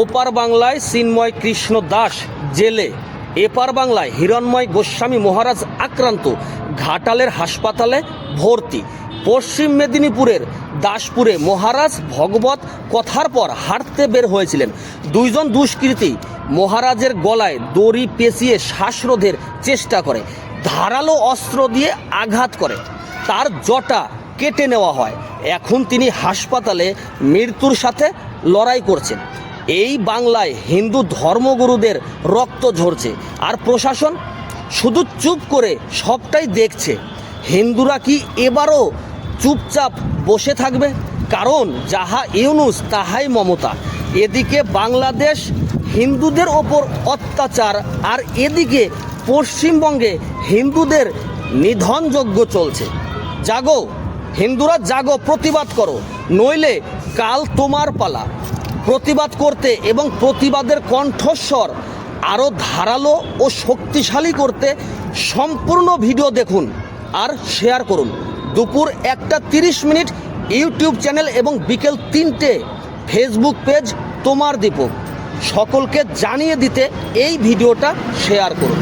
ওপার বাংলায় চিন্ময় কৃষ্ণ দাস জেলে। এপার বাংলায় হিরণময় গোস্বামী মহারাজ আক্রান্ত। ঘাটালের হাসপাতালে ভর্তি। পশ্চিম মেদিনীপুরের দাসপুরে মহারাজ ভগবত কথার পর হাঁটতে বের হয়েছিলেন। দুইজন দুষ্কৃতী মহারাজের গলায় দড়ি পেঁচিয়ে শ্বাসরোধের চেষ্টা করে। ধারালো অস্ত্র দিয়ে আঘাত করে। তার জটা কেটে নেওয়া হয়। এখন তিনি হাসপাতালে মৃত্যুর সাথে লড়াই করছেন। এই বাংলায় হিন্দু ধর্মগুরুদের রক্ত ঝরছে। আর প্রশাসন শুধু চুপ করে সবটাই দেখছে। হিন্দুরা কি এবারও চুপচাপ বসে থাকবে? কারণ যাহা ইউনুস, তাহাই মমতা। এদিকে বাংলাদেশ হিন্দুদের ওপর অত্যাচার, আর এদিকে পশ্চিমবঙ্গে হিন্দুদের নিধনযজ্ঞ চলছে। জাগো, হিন্দুরা জাগো, প্রতিবাদ করো। নইলে কাল তোমার পালা। প্রতিবাদ করতে এবং প্রতিবাদের কণ্ঠস্বর আরও ধারালো ও শক্তিশালী করতে সম্পূর্ণ ভিডিও দেখুন আর শেয়ার করুন। দুপুর একটা তিরিশ মিনিট ইউটিউব চ্যানেল এবং বিকেল তিনটে ফেসবুক পেজ তোমার দীপক। সকলকে জানিয়ে দিতে এই ভিডিওটা শেয়ার করুন।